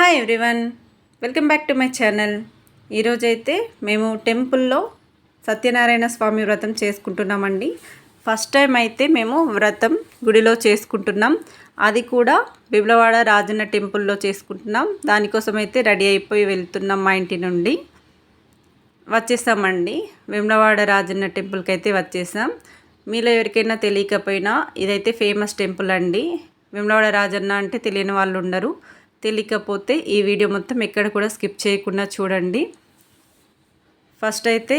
Hi everyone welcome back to my channel ఈరోజైతే మేము టెంపుల్లో సత్యనారాయణ స్వామి వ్రతం చేసుకుంటున్నామండి. ఫస్ట్ టైం అయితే మేము వ్రతం గుడిలో చేసుకుంటున్నాం. అది కూడా బిబ్లవాడ రాజన్న టెంపుల్లో చేసుకుంటున్నాం. దానికోసం అయితే రెడీ అయిపోయి వెళ్తున్నాం మా ఇంటి నుండి. వచ్చేసామండి. వేములవాడ రాజన్న టెంపుల్కి అయితే వచ్చేసాం. మీలో ఎవరికైనా తెలియకపోయినా ఇదైతే ఫేమస్ టెంపుల్ అండి. వేములవాడ రాజన్న అంటే తెలియని వాళ్ళు ఉండరు. తెలియకపోతే ఈ వీడియో మొత్తం ఎక్కడ కూడా స్కిప్ చేయకుండా చూడండి. ఫస్ట్ అయితే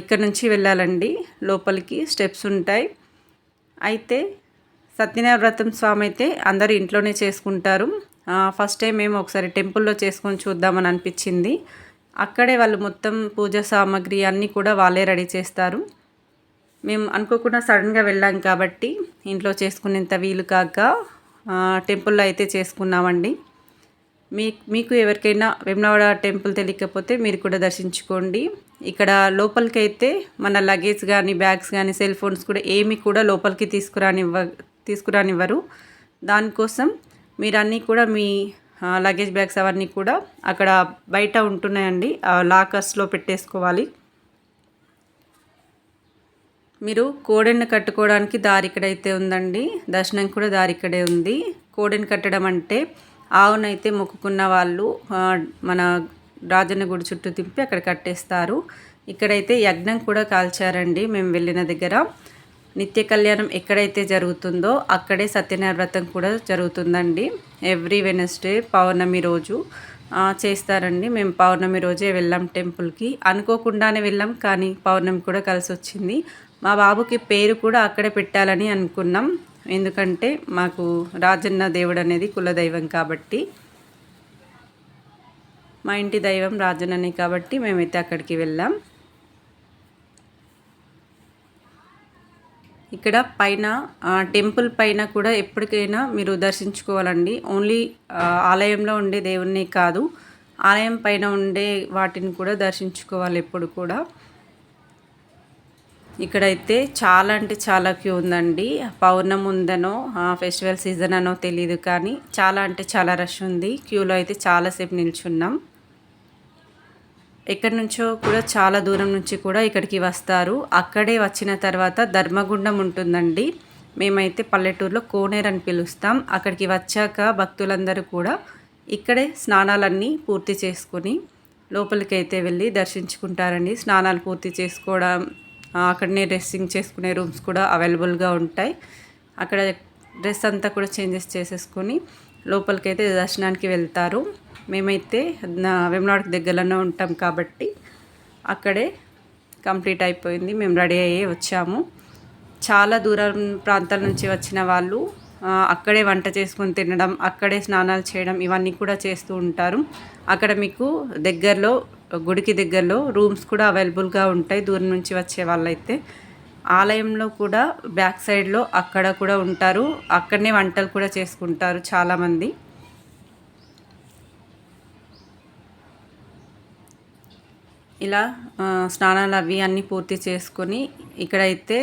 ఇక్కడ నుంచి వెళ్ళాలండి. లోపలికి స్టెప్స్ ఉంటాయి. అయితే సత్యనారాయణ స్వామి అయితే అందరూ ఇంట్లోనే చేసుకుంటారు. ఫస్ట్ టైం మేము ఒకసారి టెంపుల్లో చేసుకొని చూద్దామని అనిపించింది. అక్కడే వాళ్ళు మొత్తం పూజ సామాగ్రి అన్నీ కూడా వాళ్ళే రెడీ చేస్తారు. మేము అనుకోకుండా సడన్గా వెళ్ళాం కాబట్టి ఇంట్లో చేసుకునేంత వీలు కాక టెంపుల్లో అయితే చేసుకున్నామండి. మీ మీకు ఎవరికైనా వేమనవాడ టెంపుల్ తెలియకపోతే మీరు కూడా దర్శించుకోండి. ఇక్కడ లోపలికి అయితే మన లగేజ్ కానీ బ్యాగ్స్ కానీ సెల్ ఫోన్స్ కూడా ఏమి కూడా లోపలికి తీసుకురానివ్వ తీసుకురానివ్వరు. దానికోసం మీరు అన్నీ కూడా మీ లగేజ్ బ్యాగ్స్ అవన్నీ కూడా అక్కడ బయట ఉంటున్నాయండి. లాకర్స్లో పెట్టేసుకోవాలి. మీరు కోడెను కట్టుకోవడానికి దారి ఇక్కడైతే ఉందండి. దర్శనం కూడా దారి ఇక్కడే ఉంది. కోడెను కట్టడం అంటే ఆవునైతే మొక్కుకున్న వాళ్ళు మన రాజన్న గుడి చుట్టూ తిప్పి అక్కడ కట్టేస్తారు. ఇక్కడైతే యజ్ఞం కూడా కాల్చారండి మేము వెళ్ళిన దగ్గర. నిత్య కళ్యాణం ఎక్కడైతే జరుగుతుందో అక్కడే సత్యనారాయణ వ్రతం కూడా జరుగుతుందండి. ఎవ్రీ వెనస్డే పౌర్ణమి రోజు చేస్తారండి. మేము పౌర్ణమి రోజే వెళ్ళాం టెంపుల్కి. అనుకోకుండానే వెళ్ళాం కానీ పౌర్ణమి కూడా కలిసి వచ్చింది మా బాబుకి పేరు కూడా అక్కడే పెట్టాలని అనుకున్నాం. ఎందుకంటే మాకు రాజన్న దేవుడు అనేది కులదైవం కాబట్టి మా ఇంటి దైవం రాజన్ననే కాబట్టి మేమైతే అక్కడికి వెళ్ళాం. ఇక్కడ పైన టెంపుల్ పైన కూడా ఎప్పటికైనా మీరు దర్శించుకోవాలండి. ఓన్లీ ఆలయంలో ఉండే దేవుణ్ణి కాదు ఆలయం పైన ఉండే వాటిని కూడా దర్శించుకోవాలి ఎప్పుడు కూడా. ఇక్కడైతే చాలా అంటే చాలా క్యూ ఉందండి. పౌర్ణమి ఉందనో ఫెస్టివల్ సీజన్ అనో తెలియదు కానీ చాలా అంటే చాలా రష్ ఉంది. క్యూలో అయితే చాలాసేపు నిల్చున్నాం. ఎక్కడి నుంచో కూడా చాలా దూరం నుంచి కూడా ఇక్కడికి వస్తారు. అక్కడే వచ్చిన తర్వాత ధర్మగుండం ఉంటుందండి. మేమైతే పల్లెటూరులో కోనేరు అని పిలుస్తాం. అక్కడికి వచ్చాక భక్తులందరూ కూడా ఇక్కడే స్నానాలన్నీ పూర్తి చేసుకుని లోపలికి అయితే వెళ్ళి దర్శించుకుంటారండి. స్నానాలు పూర్తి చేసుకోవడం అక్కడనే డ్రెస్సింగ్ చేసుకునే రూమ్స్ కూడా అవైలబుల్గా ఉంటాయి. అక్కడ డ్రెస్ అంతా కూడా చేంజెస్ చేసేసుకొని లోపలికైతే దర్శనానికి వెళ్తారు. మేమైతే వెమ్లాడికి దగ్గరలోనే ఉంటాం కాబట్టి అక్కడే కంప్లీట్ అయిపోయింది. మేము రెడీ అయ్యి వచ్చాము. చాలా దూరం ప్రాంతాల నుంచి వచ్చిన వాళ్ళు అక్కడే వంట చేసుకొని తినడం అక్కడే స్నానాలు చేయడం ఇవన్నీ కూడా చేస్తూ ఉంటారు. అక్కడ మీకు దగ్గరలో గుడికి దగ్గరలో రూమ్స్ కూడా అవైలబుల్గా ఉంటాయి. దూరం నుంచి వచ్చే వాళ్ళైతే ఆలయంలో కూడా బ్యాక్ సైడ్లో అక్కడ కూడా ఉంటారు. అక్కడనే వంటలు కూడా చేసుకుంటారు చాలామంది. ఇలా స్నానాలు అవి అన్నీ పూర్తి చేసుకొని ఇక్కడైతే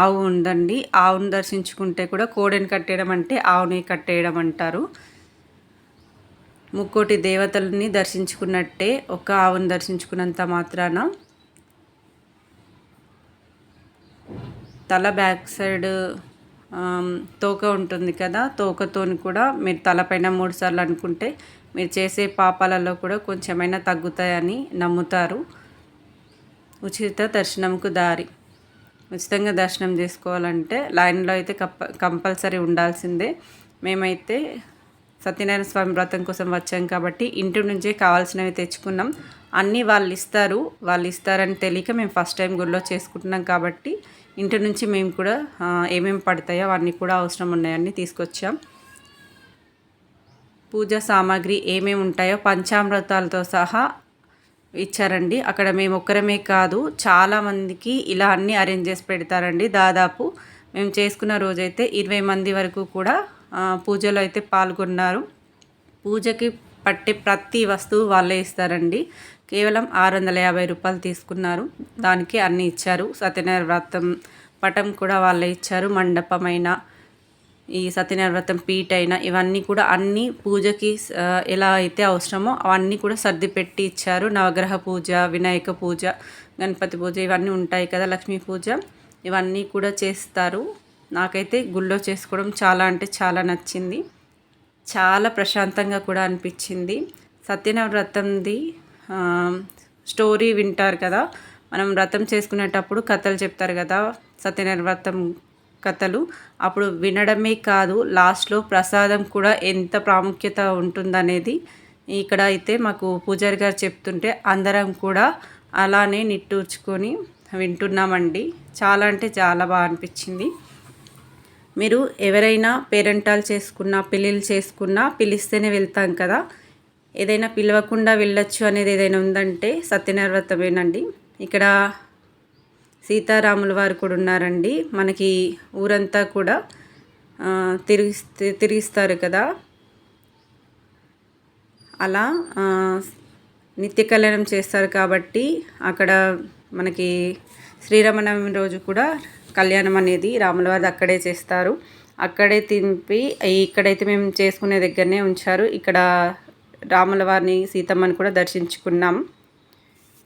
ఆవు ఉందండి. ఆవును దర్శించుకుంటే కూడా కోడెని కట్టేయడం అంటే ఆవుని కట్టేయడం అంటారు. ముక్కోటి దేవతలని దర్శించుకున్నట్టే ఒక ఆవును దర్శించుకున్నంత మాత్రాన తల బ్యాక్ సైడ్ తోక ఉంటుంది కదా తోకతోని కూడా మీరు తలపైన మూడుసార్లు అనుకుంటే మీరు చేసే పాపాలలో కూడా కొంచెమైనా తగ్గుతాయని నమ్ముతారు. ఉచిత దర్శనంకు దారి. ఉచితంగా దర్శనం చేసుకోవాలంటే లైన్లో అయితే కంపల్సరీ ఉండాల్సిందే. మేమైతే సత్యనారాయణ స్వామి వ్రతం కోసం వచ్చాం కాబట్టి ఇంటి నుంచే కావాల్సినవి తెచ్చుకున్నాం. అన్నీ వాళ్ళు ఇస్తారు వాళ్ళు ఇస్తారని తెలియక మేము ఫస్ట్ టైం గుడిలో చేసుకుంటున్నాం కాబట్టి ఇంటి నుంచి మేము కూడా ఏమేమి పడతాయో అవన్నీ కూడా అవసరం ఉన్నాయని తీసుకొచ్చాం. పూజ సామాగ్రి ఏమేమి ఉంటాయో పంచామృతాలతో సహా ఇచ్చారండి. అక్కడ మేము ఒక్కరమే కాదు చాలామందికి ఇలా అన్నీ అరేంజ్ చేసి పెడతారండి. దాదాపు మేము చేసుకున్న రోజైతే ఇరవై మంది వరకు కూడా పూజలో అయితే పాల్గొన్నారు. పూజకి పట్టే ప్రతి వస్తువు వాళ్ళే ఇస్తారండి. కేవలం ఆరు వందల యాభై రూపాయలు తీసుకున్నారు. దానికి అన్నీ ఇచ్చారు. సత్యనారాయణ వ్రతం పటం కూడా వాళ్ళే ఇచ్చారు. మండపమైన ఈ సత్యనారాయణ వ్రతం పీట్ అయినా ఇవన్నీ కూడా అన్నీ పూజకి ఎలా అయితే అవసరమో అవన్నీ కూడా సర్ది పెట్టి ఇచ్చారు. నవగ్రహ పూజ వినాయక పూజ గణపతి పూజ ఇవన్నీ ఉంటాయి కదా లక్ష్మీ పూజ. ఇవన్నీ కూడా చేస్తారు. నాకైతే గుళ్ళో చేసుకోవడం చాలా అంటే చాలా నచ్చింది. చాలా ప్రశాంతంగా కూడా అనిపించింది. సత్యనవరతంది స్టోరీ వింటారు కదా? మనం వ్రతం చేసుకునేటప్పుడు కథలు చెప్తారు కదా? సత్యనవ్రతం కథలు. అప్పుడు వినడమే కాదు లాస్ట్లో ప్రసాదం కూడా ఎంత ప్రాముఖ్యత ఉంటుందనేది ఇక్కడ అయితే మాకు పూజారి గారు చెప్తుంటే అందరం కూడా అలానే నిట్టూర్చుకొని వింటున్నామండి. చాలా అంటే చాలా బాగా అనిపించింది. మీరు ఎవరైనా పేరెంటాలు చేసుకున్నా పెళ్ళిళ్ళు చేసుకున్నా పిలిస్తేనే వెళ్తాం కదా. ఏదైనా పిలవకుండా వెళ్ళొచ్చు అనేది ఏదైనా ఉందంటే సత్యనారాయణ ఇక్కడ సీతారాముల వారు కూడా ఉన్నారండి. మనకి ఊరంతా కూడా తిరిగి తిరిగిస్తారు కదా. అలా నిత్య కళ్యాణం చేస్తారు కాబట్టి అక్కడ మనకి శ్రీరామనవమి రోజు కూడా కళ్యాణం అనేది రాములవారి అక్కడే చేస్తారు. అక్కడే తింపి ఇక్కడైతే మేము చేసుకునే దగ్గరనే ఉంచారు. ఇక్కడ రాములవారిని సీతమ్మని కూడా దర్శించుకున్నాం.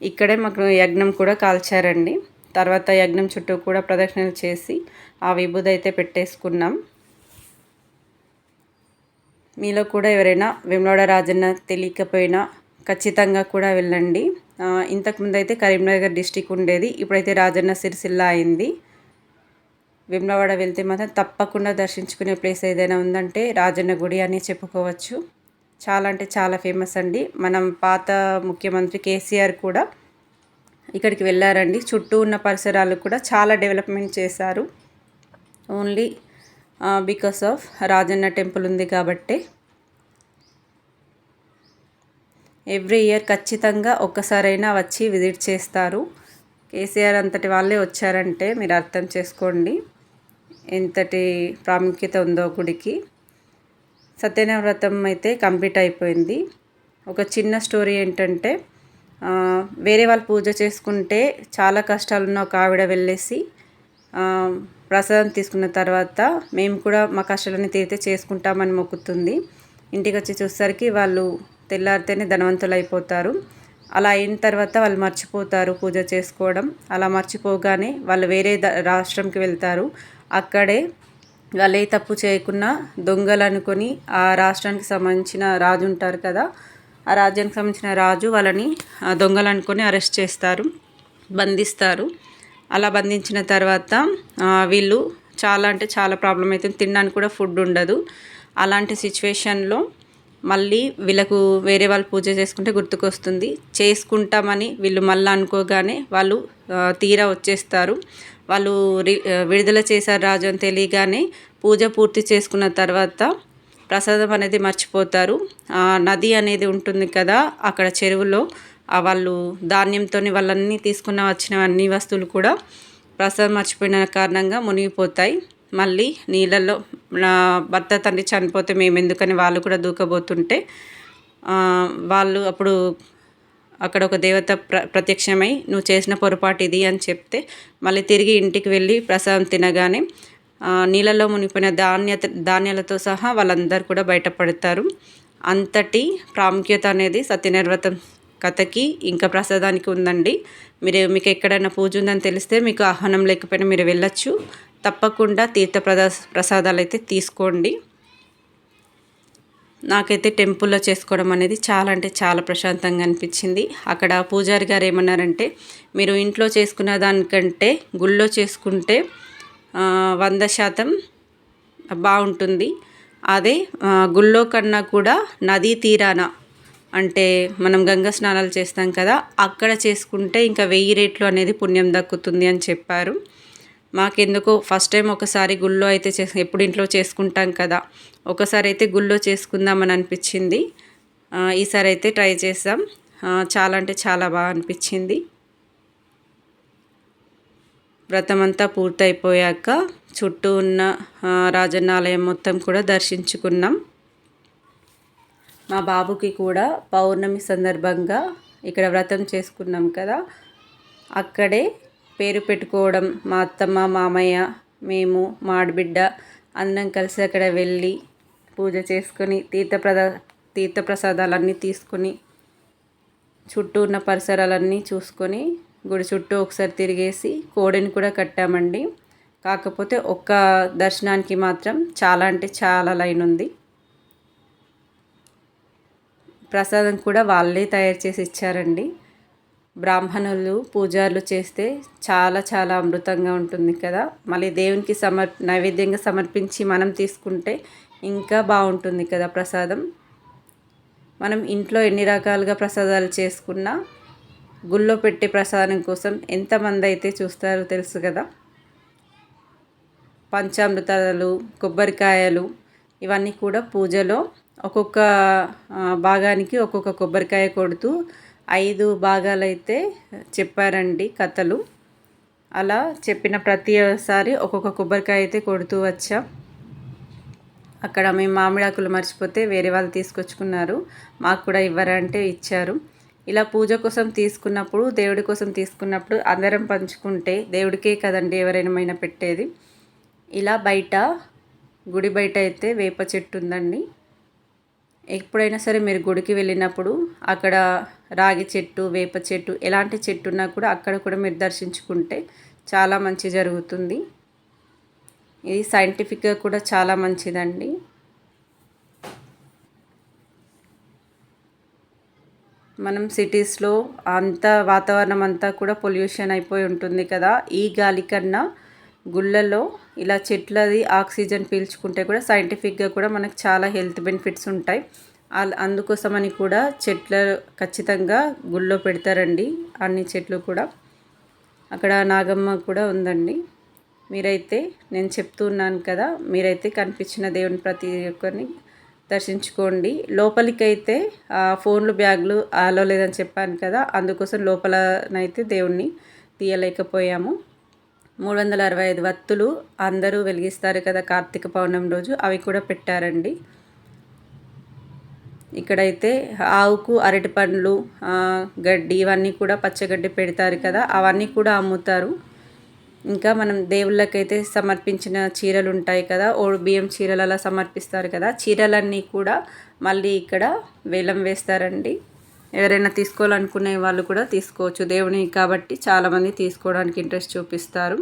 ఇక్కడే మాకు యజ్ఞం కూడా కాల్చారండి. తర్వాత యజ్ఞం చుట్టూ కూడా ప్రదక్షిణలు చేసి ఆ విభూది అయితే పెట్టేసుకున్నాం. మీలో కూడా ఎవరైనా వేములవాడ రాజన్న తెలియకపోయినా ఖచ్చితంగా కూడా వెళ్ళండి. ఇంతకుముందు అయితే కరీంనగర్ డిస్టిక్ ఉండేది. ఇప్పుడైతే రాజన్న సిరిసిల్ల అయింది. వేములవాడ వెళ్తే మాత్రం తప్పకుండా దర్శించుకునే ప్లేస్ ఏదైనా ఉందంటే రాజన్న గుడి అని చెప్పుకోవచ్చు. చాలా అంటే చాలా ఫేమస్ అండి. మనం పాత ముఖ్యమంత్రి కేసీఆర్ కూడా ఇక్కడికి వెళ్ళారండి. చుట్టూ ఉన్న పరిసరాలు కూడా చాలా డెవలప్మెంట్ చేశారు. Only because of Rajanna temple ఉంది కాబట్టి. ఎవ్రీ ఇయర్ ఖచ్చితంగా ఒక్కసారైనా వచ్చి విజిట్ చేస్తారు. కేసీఆర్ అంతటి వాళ్ళే వచ్చారంటే మీరు అర్థం చేసుకోండి. ఎంతటి ప్రాముఖ్యత ఉందో గుడికి. సత్యనారాయణ వ్రతం అయితే కంప్లీట్ అయిపోయింది. ఒక చిన్న స్టోరీ ఏంటంటే వేరే వాళ్ళు పూజ చేసుకుంటే చాలా కష్టాలున్న ఒక ఆవిడ వెళ్ళేసి ప్రసాదం తీసుకున్న తర్వాత మేము కూడా మా కష్టాలని తీరితే చేసుకుంటామని మొక్కుతుంది. ఇంటికి వచ్చి చూసేసరికి వాళ్ళు తెల్లారితేనే ధనవంతులు అయిపోతారు అలా అయిన తర్వాత వాళ్ళు మర్చిపోతారు పూజ చేసుకోవడం. అలా మర్చిపోగానే వాళ్ళు వేరే ద రాష్ట్రంకి వెళ్తారు. అక్కడే వాళ్ళు ఏ తప్పు చేయకున్నా దొంగలు అనుకొని ఆ రాష్ట్రానికి సంబంధించిన రాజు ఉంటారు కదా ఆ రాజ్యానికి సంబంధించిన రాజు వాళ్ళని దొంగలు అనుకొని అరెస్ట్ చేస్తారు బంధిస్తారు. అలా బంధించిన తర్వాత వీళ్ళు చాలా అంటే చాలా ప్రాబ్లం అవుతుంది. తినడానికి కూడా ఫుడ్ ఉండదు. అలాంటి సిచ్యువేషన్లో మళ్ళీ వీళ్ళకు వేరే వాళ్ళు పూజ చేసుకుంటే గుర్తుకొస్తుంది. చేసుకుంటామని వీళ్ళు మళ్ళీ అనుకోగానే వాళ్ళు తీరా వచ్చేస్తారు. వాళ్ళు రి- విడుదల చేశారు రాజు అని తెలియగానే పూజ పూర్తి చేసుకున్న తర్వాత ప్రసాదం అనేది మర్చిపోతారు. ఆ నది అనేది ఉంటుంది కదా అక్కడ చెరువులో ఆ వాళ్ళు ధాన్యంతో వాళ్ళన్నీ తీసుకున్న వచ్చిన అన్ని వస్తువులు కూడా ప్రసాదం మర్చిపోయిన కారణంగా మునిగిపోతాయి. మళ్ళీ నీళ్ళల్లో నా భర్త తండ్రి చనిపోతే మేము ఎందుకని వాళ్ళు కూడా దూకబోతుంటే వాళ్ళు అప్పుడు అక్కడ ఒక దేవత ప్ర ప్రత్యక్షమై నువ్వు చేసిన పొరపాటు ఇది అని చెప్తే మళ్ళీ తిరిగి ఇంటికి వెళ్ళి ప్రసాదం తినగానే నీళ్ళలో మునిగిపోయిన ధాన్య ధాన్యాలతో సహా వాళ్ళందరూ కూడా బయటపడతారు. అంతటి ప్రాముఖ్యత అనేది సత్యనిర్వతం కథకి ఇంకా ప్రసాదానికి ఉందండి. మీరు మీకు ఎక్కడైనా పూజ ఉందని తెలిస్తే మీకు ఆహ్వానం లేకపోయినా మీరు వెళ్ళొచ్చు. తప్పకుండా తీర్థ ప్రదా ప్రసాదాలు అయితే తీసుకోండి. నాకైతే టెంపుల్లో చేసుకోవడం అనేది చాలా అంటే చాలా ప్రశాంతంగా అనిపించింది. అక్కడ పూజారి గారు ఏమన్నారంటే మీరు ఇంట్లో చేసుకున్న దానికంటే గుళ్ళో చేసుకుంటే వంద శాతం బాగుంటుంది. అదే గుళ్ళో కన్నా కూడా నదీ తీరాన అంటే మనం గంగా స్నానాలు చేస్తాం కదా అక్కడ చేసుకుంటే ఇంకా వెయ్యి రేట్లు అనేది పుణ్యం దక్కుతుంది అని చెప్పారు. మాకెందుకు ఫస్ట్ టైం ఒకసారి గుళ్ళో అయితే చేసి ఎప్పుడు ఇంట్లో చేసుకుంటాం కదా. ఒకసారి అయితే గుళ్ళో చేసుకుందామని అనిపించింది. ఈసారి అయితే ట్రై చేసాం చాలా అంటే చాలా బాగా అనిపించింది. వ్రతమంతా పూర్తయిపోయాక చుట్టూ ఉన్న రాజన్న ఆలయం మొత్తం కూడా దర్శించుకున్నాం. మా బాబుకి కూడా పౌర్ణమి సందర్భంగా ఇక్కడ వ్రతం చేసుకున్నాం కదా. అక్కడే పేరు పెట్టుకోవడం మా అత్తమ్మ మామయ్య మేము మా ఆడబిడ్డ అందరం కలిసి అక్కడ వెళ్ళి పూజ చేసుకొని తీర్థప్రద తీర్థప్రసాదాలన్నీ తీసుకొని చుట్టూ ఉన్న పరిసరాలన్నీ చూసుకొని గుడి చుట్టూ ఒకసారి తిరిగేసి కోడిని కూడా కట్టామండి. కాకపోతే ఒక్క దర్శనానికి మాత్రం చాలా అంటే చాలా లైన్ ఉంది. ప్రసాదం కూడా వాళ్ళే తయారు చేసి ఇచ్చారండి. బ్రాహ్మణులు పూజారులు చేస్తే చాలా చాలా అమృతంగా ఉంటుంది కదా. మళ్ళీ దేవునికి సమర్ నైవేద్యంగా సమర్పించి మనం తీసుకుంటే ఇంకా బాగుంటుంది కదా ప్రసాదం. మనం ఇంట్లో ఎన్ని రకాలుగా ప్రసాదాలు చేసుకున్నా గుళ్ళో పెట్టే ప్రసాదం కోసం ఎంతమంది అయితే చూస్తారో తెలుసు కదా. పంచామృతాలు కొబ్బరికాయలు ఇవన్నీ కూడా పూజలో ఒక్కొక్క భాగానికి ఒక్కొక్క కొబ్బరికాయ కొడుతూ ఐదు భాగాలైతే చెప్పారండి కథలు. అలా చెప్పిన ప్రతిసారి ఒక్కొక్క కొబ్బరికాయ అయితే కొడుతూ వచ్చాం. అక్కడ మేము మామిడాకులు మర్చిపోతే వేరే వాళ్ళు తీసుకొచ్చుకున్నారు. మాకు కూడా ఇవ్వరంటే ఇచ్చారు. ఇలా పూజ కోసం తీసుకున్నప్పుడు దేవుడి కోసం తీసుకున్నప్పుడు అందరం పంచుకుంటే దేవుడికే కదండి ఎవరైనా పెట్టేది. ఇలా బయట గుడి బయట అయితే వేప చెట్టు ఉందండి. ఎప్పుడైనా సరే మీరు గుడికి వెళ్ళినప్పుడు అక్కడ రాగి చెట్టు వేప చెట్టు ఎలాంటి చెట్టు ఉన్నా కూడా అక్కడ కూడా మీరు దర్శించుకుంటే చాలా మంచి జరుగుతుంది. ఇది సైంటిఫిక్గా కూడా చాలా మంచిదండి. మనం సిటీస్లో అంత వాతావరణం అంతా కూడా పొల్యూషన్ అయిపోయి ఉంటుంది కదా ఈ గాలి కన్నా గుళ్ళల్లో ఇలా చెట్లది ఆక్సిజన్ పీల్చుకుంటే కూడా సైంటిఫిక్గా కూడా మనకు చాలా హెల్త్ బెనిఫిట్స్ ఉంటాయి. అందుకోసమని కూడా చెట్లు ఖచ్చితంగా గుళ్ళో పెడతారండి అన్ని చెట్లు కూడా. అక్కడ నాగమ్మ కూడా ఉందండి. మీరైతే నేను చెప్తున్నాను కదా మీరైతే కనిపించిన దేవుని ప్రతి ఒక్కరిని దర్శించుకోండి. లోపలికైతే ఫోన్లు బ్యాగులు ఆలో లేదని చెప్పాను కదా అందుకోసం లోపలనైతే దేవుణ్ణి తీయలేకపోయాము. మూడు వందల అరవై ఐదు వత్తులు అందరూ వెలిగిస్తారు కదా కార్తీక పౌర్ణమి రోజు. అవి కూడా పెట్టారండి. ఇక్కడైతే ఆవుకు అరటి పండ్లు గడ్డి ఇవన్నీ కూడా పచ్చగడ్డి పెడతారు కదా అవన్నీ కూడా అమ్ముతారు. ఇంకా మనం దేవుళ్ళకైతే సమర్పించిన చీరలు ఉంటాయి కదా ఓడి బియ్యం చీరలు అలా సమర్పిస్తారు కదా చీరలన్నీ కూడా మళ్ళీ ఇక్కడ వేలం వేస్తారండి. ఎవరైనా తీసుకోవాలనుకునే వాళ్ళు కూడా తీసుకోవచ్చు. దేవుని కాబట్టి చాలామంది తీసుకోవడానికి ఇంట్రెస్ట్ చూపిస్తారు.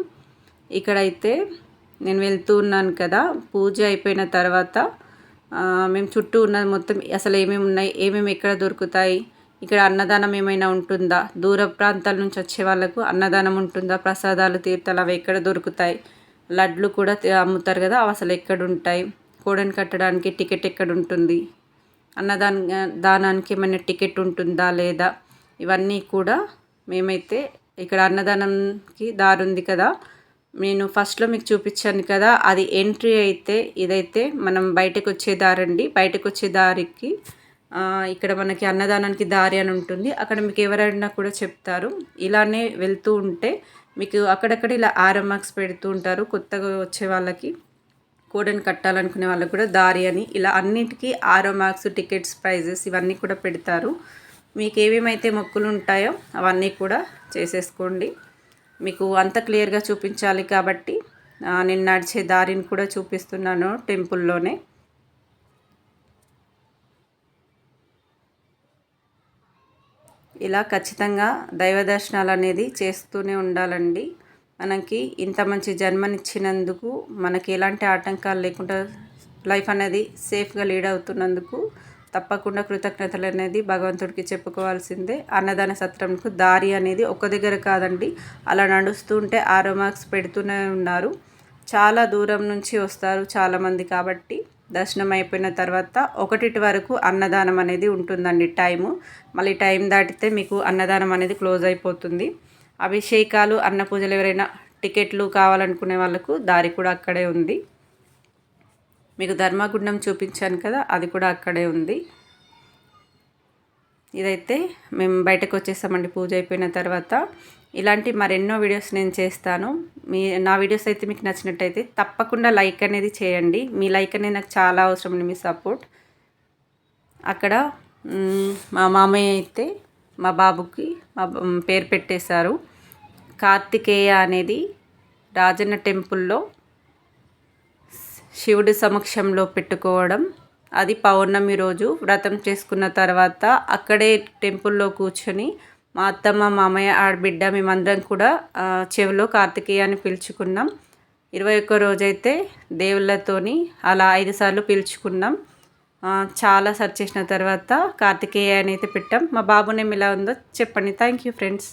ఇక్కడైతే నేను వెళ్తూ ఉన్నాను కదా పూజ అయిపోయిన తర్వాత మేము చుట్టూ ఉన్నది మొత్తం అసలు ఏమేమి ఉన్నాయి ఏమేమి ఎక్కడ దొరుకుతాయి ఇక్కడ అన్నదానం ఏమైనా ఉంటుందా దూర ప్రాంతాల నుంచి వచ్చే వాళ్ళకు అన్నదానం ఉంటుందా ప్రసాదాలు తీర్థాలు అవి ఎక్కడ దొరుకుతాయి లడ్లు కూడా అమ్ముతారు కదా అవి అసలు ఎక్కడ ఉంటాయి కోడని కట్టడానికి టికెట్ ఎక్కడ ఉంటుంది అన్నదాన దానానికి ఏమైనా టికెట్ ఉంటుందా లేదా? ఇవన్నీ కూడా మేమైతే ఇక్కడ అన్నదానంకి దారి ఉంది కదా. నేను ఫస్ట్లో మీకు చూపించాను కదా అది ఎంట్రీ అయితే ఇదైతే మనం బయటకు వచ్చే దారి అండి బయటకు వచ్చే దారికి ఇక్కడ మనకి అన్నదానానికి దారి అని ఉంటుంది. అక్కడ మీకు ఎవరైనా కూడా చెప్తారు. ఇలానే వెళ్తూ ఉంటే మీకు అక్కడక్కడ ఇలా ఆర్ఎంఆర్క్స్ మార్క్స్ పెడుతూ ఉంటారు కొత్తగా వచ్చే వాళ్ళకి. కోడని కట్టాలనుకునే వాళ్ళకి కూడా దారి అని ఇలా అన్నిటికీ ఆరో మార్క్స్ టికెట్స్ ప్రైజెస్ ఇవన్నీ కూడా పెడతారు. మీకు ఏమేమైతే మొక్కులు ఉంటాయో అవన్నీ కూడా చేసేసుకోండి. మీకు అంత క్లియర్గా చూపించాలి కాబట్టి నేను నడిచే దారిని కూడా చూపిస్తున్నాను టెంపుల్లోనే. ఇలా ఖచ్చితంగా దైవ దర్శనాలు అనేది చేస్తూనే ఉండాలండి. మనకి ఇంత మంచి జన్మనిచ్చినందుకు మనకి ఎలాంటి ఆటంకాలు లేకుండా లైఫ్ అనేది సేఫ్గా లీడ్ అవుతున్నందుకు తప్పకుండా కృతజ్ఞతలు అనేది భగవంతుడికి చెప్పుకోవాల్సిందే. అన్నదాన సత్రంకు దారి అనేది ఒక దగ్గర కాదండి. అలా నడుస్తుంటే ఆరో మార్క్స్ పెడుతూనే ఉన్నారు. చాలా దూరం నుంచి వస్తారు చాలామంది కాబట్టి దర్శనం అయిపోయిన తర్వాత ఒకటిటి వరకు అన్నదానం అనేది ఉంటుందండి టైము. మళ్ళీ టైం దాటితే మీకు అన్నదానం అనేది క్లోజ్ అయిపోతుంది. అభిషేకాలు అన్న పూజలు ఎవరైనా టికెట్లు కావాలనుకునే వాళ్ళకు దారి కూడా అక్కడే ఉంది. మీకు ధర్మగుండం చూపించాను కదా అది కూడా అక్కడే ఉంది. ఇదైతే మేము బయటకు వచ్చేసామండి పూజ అయిపోయిన తర్వాత. ఇలాంటి మరెన్నో వీడియోస్ నేను చేస్తాను. మీ నా వీడియోస్ అయితే మీకు నచ్చినట్టయితే తప్పకుండా లైక్ అనేది చేయండి. మీ లైక్ అనేది నాకు చాలా అవసరం అండి మీ సపోర్ట్. అక్కడ మా మామయ్య అయితే మా బాబుకి మా పేరు పెట్టేశారు. కార్తికేయ అనేది రాజన్న టెంపుల్లో శివుడి సమక్షంలో పెట్టుకోవడం. అది పౌర్ణమి రోజు వ్రతం చేసుకున్న తర్వాత అక్కడే టెంపుల్లో కూర్చొని మా అత్తమ్మ మామయ్య ఆడబిడ్డ మేమందరం కూడా చెవిలో కార్తికేయ అని పిలుచుకున్నాం. ఇరవై ఒక్క రోజైతే దేవుళ్ళతోని అలా ఐదు సార్లు పిలుచుకున్నాం. చాలా సెర్చ్ చేసిన తర్వాత కార్తికేయ అని అయితే పెట్టాం. మా బాబు నేమ్ ఎలా ఉందో చెప్పండి. Thank you friends